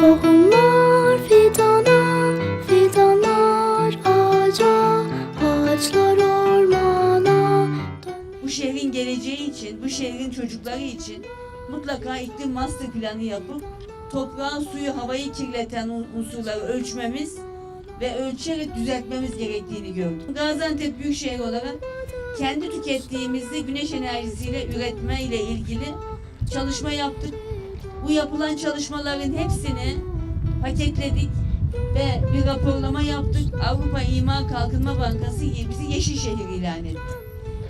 Tohumlar fidana, fidanlar ağaca, ağaçlar ormana. Bu şehrin geleceği için, bu şehrin çocukları için mutlaka iklim master planı yapıp toprağı, suyu, havayı kirleten un- unsurları ölçmemiz ve ölçerek düzeltmemiz gerektiğini gördüm. Gaziantep Büyükşehir olarak kendi tükettiğimizi güneş enerjisiyle üretme ile ilgili çalışma yaptık. Bu yapılan çalışmaların hepsini paketledik ve bir raporlama yaptık. Avrupa İmar Kalkınma Bankası bizi yeşil şehir ilan etti.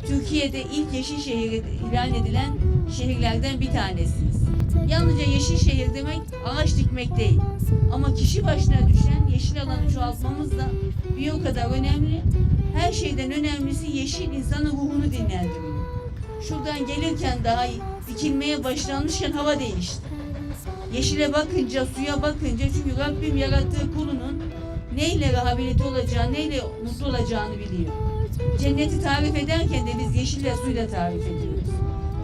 Türkiye'de ilk yeşil şehir ilan edilen şehirlerden bir tanesiniz. Yalnızca yeşil şehir demek ağaç dikmek değil. Ama kişi başına düşen yeşil alanı çoğaltmamız da bir o kadar önemli. Her şeyden önemlisi yeşil insanın ruhunu dinlendiriyor. Şuradan gelirken daha dikilmeye başlanmışken hava değişti. Yeşile bakınca, suya bakınca çünkü Rabbim yarattığı kulunun neyle rehabilite olacağını, neyle mutlu olacağını biliyor. Cenneti tarif ederken de biz yeşille suyla tarif ediyoruz.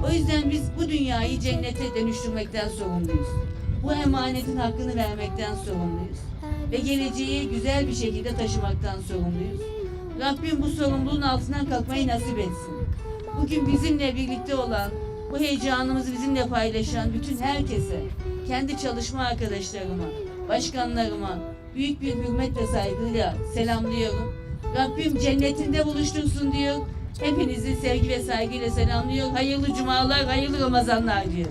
O yüzden biz bu dünyayı cennete dönüştürmekten sorumluyuz. Bu emanetin hakkını vermekten sorumluyuz. Ve geleceği güzel bir şekilde taşımaktan sorumluyuz. Rabbim bu sorumluluğun altından kalkmayı nasip etsin. Bugün bizimle birlikte olan, bu heyecanımızı bizimle paylaşan bütün herkese, kendi çalışma arkadaşlarıma, başkanlarıma büyük bir hürmet ve saygıyla selamlıyorum. Rabbim cennetinde buluştursun diyor. Hepinizi sevgi ve saygıyla selamlıyor. Hayırlı cumalar, hayırlı Ramazanlar diyor.